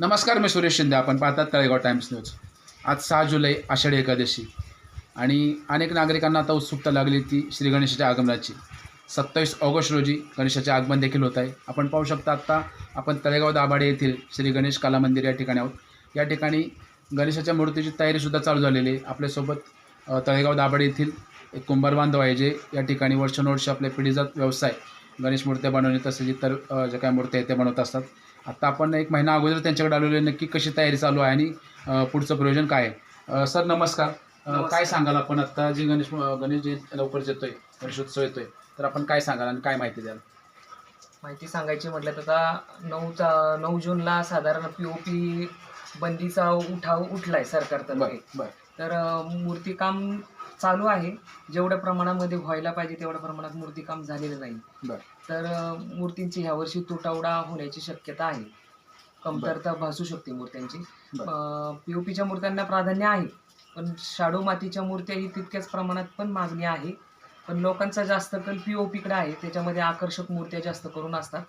नमस्कार मी सुरेश शिंदे आपण पाहतात तळेगाव टाइम्स न्यूज. आज सहा जुलै आषाढी एकादशी. आणि अनेक नागरिकांना आता उत्सुकता लागली ती श्री गणेशाच्या आगमनाची. सत्तावीस ऑगस्ट रोजी गणेशाचे आगमन देखील होत आहे. आपण पाहू शकता आत्ता आपण तळेगाव दाभाडे येथील श्री गणेश कला मंदिर या ठिकाणी आहोत. या ठिकाणी गणेशाच्या मूर्तीची तयारीसुद्धा चालू झालेली आहे. आपल्यासोबत तळेगाव दाभाडे येथील एक कुंभार बांधव आहे जे या ठिकाणी वर्षानुवर्ष आपल्या पिढीजात व्यवसाय गणेश मूर्त्या बनवणे तसेच इतर ज्या काय मूर्त्या आहेत त्या बनवत असतात. आत्ता आपण एक महिना अगोदर त्यांच्याकडे आलेलो आहे. नक्की कशी तयारी चालू आहे आणि पुढचं प्रयोजन काय आहे? सर नमस्कार. काय सांगाल आपण? आत्ता जी गणेश गणेश जे लवकरच येतोय गणेशोत्सव येतोय. तर आपण काय सांगाल आणि काय माहिती द्याल? माहिती सांगायची म्हटलं तर आता नऊचा नऊ जूनला साधारण पी ओ पी बंदीचा उठाव उठलाय सरकारतर्फे. तर मूर्तिकाम चालू आहे. जेवढ्या प्रमाणामध्ये व्हायला पाहिजे तेवढ्या प्रमाणात मूर्तिकाम झालेलं नाही. तर मूर्तींची ह्यावर्षी तुटवडा होण्याची शक्यता आहे. कमतरता भासू शकते मूर्त्यांची. बरं. पी ओ पीच्या मूर्त्यांना प्राधान्य आहे. पण शाडो मातीच्या मूर्त्याही तितक्याच प्रमाणात पण मागणी आहे. पण लोकांचा जास्त कल पी ओ पीकडे आहे. त्याच्यामध्ये आकर्षक मूर्त्या जास्त करून असतात.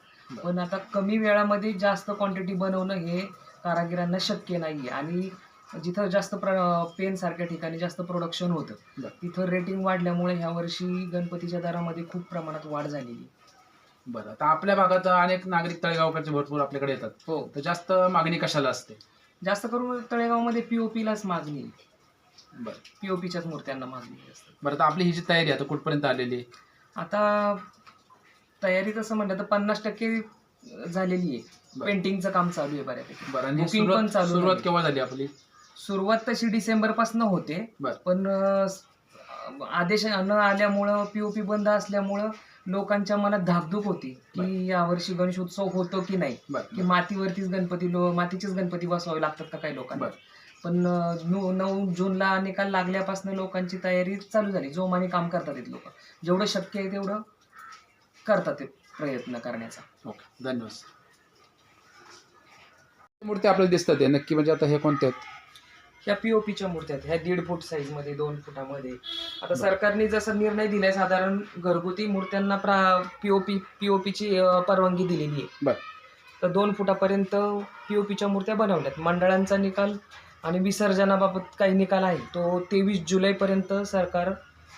पण आता कमी वेळामध्ये जास्त क्वांटिटी बनवणं हे कारागिरांना शक्य नाही आणि जिथं जास्त प्र पेन सारख्या ठिकाणी जास्त प्रोडक्शन होतं. तिथं रेटिंग वाढल्यामुळे ह्या वर्षी गणपतीच्या दरामध्ये खूप प्रमाणात वाढ झालेली आहे. बरं आता आपल्या भागात अनेक नागरिक तळेगावकडचे भरपूर आपल्याकडे येतात. हो. तर जास्त मागणी कशाला असते? जास्त करून तळेगावमध्ये पी ओ पीलाच मागणी बरं. पी ओ पीच्याच मूर्त्यांना मागणी असते. बरं आता आपली ही जी तयारी आहे आता कुठपर्यंत आलेली आहे? आता तयारी तसं म्हणलं तर पन्नास टक्के झालेली आहे. पेंटिंगचं काम चालू आहे बऱ्यापैकी. बरं सुरुवात. केव्हा झाली आपली? सुरुवात तशी डिसेंबरपासून होते. बरं. पण अं, आदेश न आल्यामुळं पीओपी बंद असल्यामुळं लोकांच्या मनात धाकधूक होती बरं. की यावर्षी गणेशोत्सव होतो की नाही? की बरं मातीवरतीच गणपती लो मातीचेच गणपती बसवावे लागतात का काही लोकांना? बरं. पण अं, नऊ नऊ जूनला निकाल लागल्यापासून लोकांची तयारी चालू झाली. जोमाने काम करतात लोक. जेवढं शक्य आहे तेवढं करतात ते प्रयत्न करण्याचा. ओके. धन्यवाद मूर्ती आपल्याला दिसतात आहे नक्की म्हणजे आता हे कोणते आहेत? ह्या पीओपीच्या मूर्त्या आहेत. ह्या दीड फूट साईजमध्ये दोन फुटामध्ये. आता सरकारने जसा निर्णय दिलाय साधारण घरगुती मूर्त्यांना प्रा पीओपी पीओपीची परवानगी दिलेली आहे. बरं. तर दोन फुटापर्यंत पीओपीच्या मूर्त्या बनवल्यात. मंडळांचा निकाल आणि विसर्जनाबाबत काही निकाल आहे तो तेवीस जुलैपर्यंत सरकार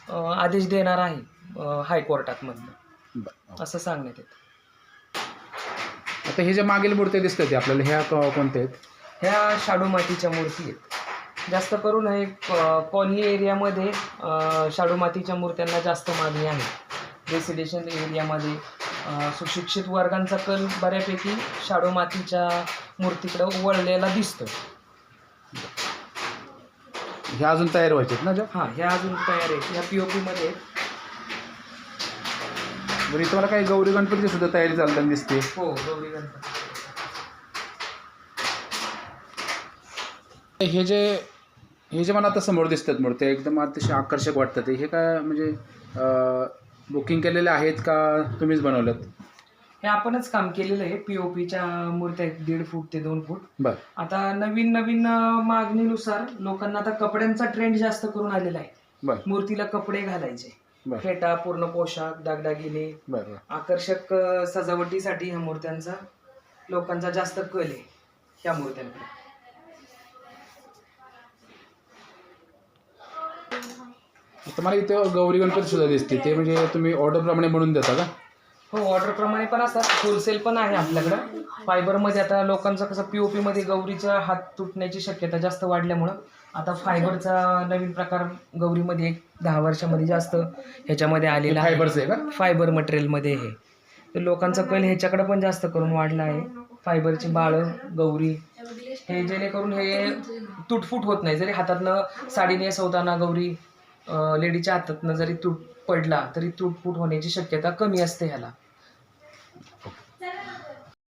अं, आदेश देणार आहे अं, हायकोर्टात मधनं बरं. असं सांगण्यात येतं. आता हे जे मागील मूर्त्या दिसतात ते आपल्याला ह्या क- कोणत्या आहेत? ह्या शाडू मातीच्या मूर्ती आहेत. जास्त करून हे कॉलनी एरियामध्ये अं, शाडू मातीच्या मूर्त्यांना जास्त मागणी आहे. रेसिडेन्शियल एरियामध्ये सुशिक्षित वर्गांचा कल बऱ्यापैकी शाडू मातीच्या मूर्तीकडे वळलेला दिसतो ह्या अजून तयार व्हायचे आहेत ना ज्या हां ह्या अजून तयार आहेत ह्या पी ओ पीमध्ये बरं इथं मला काही गौरी गणपतीची सुद्धा तयारी चालताना दिसते. हो गौरी गणपती. हे जे हे जे मला आता समोर दिसतात मूर्त्या एकदम अतिशय आकर्षक वाटतात. हे काय म्हणजे बुकिंग केलेले आहेत का तुम्हीच बनवल्यात हे आपणच काम केलेलं आहे. पी ओ पीच्या मूर्त्या आहेत दीड फूट ते दोन फूट. बरं. आता नवीन नवीन मागणीनुसार लोकांना आता कपड्यांचा ट्रेंड जास्त करून आलेला आहे. बरं. मूर्तीला कपडे घालायचे. बरं. फेटा पूर्ण पोशाख दागदागिने. बरं. आकर्षक अ, सजावटीसाठी ह्या मूर्त्यांचा लोकांचा जास्त कल आहे ह्या मूर्त्यांकडे. आता मला इथं गौरी गणपती सुद्धा दिसते. ते म्हणजे तुम्ही ऑर्डरप्रमाणे बनवून देता का? हो ऑर्डर प्रमाणे पण असतात. होलसेल पण आहे आपल्याकडं. फायबरमध्ये आता लोकांचं कसं पी ओ मध्ये गौरीचा हात तुटण्याची शक्यता जास्त वाढल्यामुळं आता फायबरचा नवीन प्रकार गौरीमध्ये एक दहा वर्षामध्ये जास्त ह्याच्यामध्ये आलेला आहे. फायबरचं आहे का? फायबर मटेरियलमध्ये हे. तर लोकांचा कल ह्याच्याकडे पण जास्त करून वाढला आहे. फायबरची बाळं गौरी हे जेणेकरून हे तुटफूट होत नाही. जरी हातातनं साडी नेसवताना गौरी लेडीच्या हातातनं जरी तुट पडला तरी तुटफूट होण्याची शक्यता कमी असते ह्याला.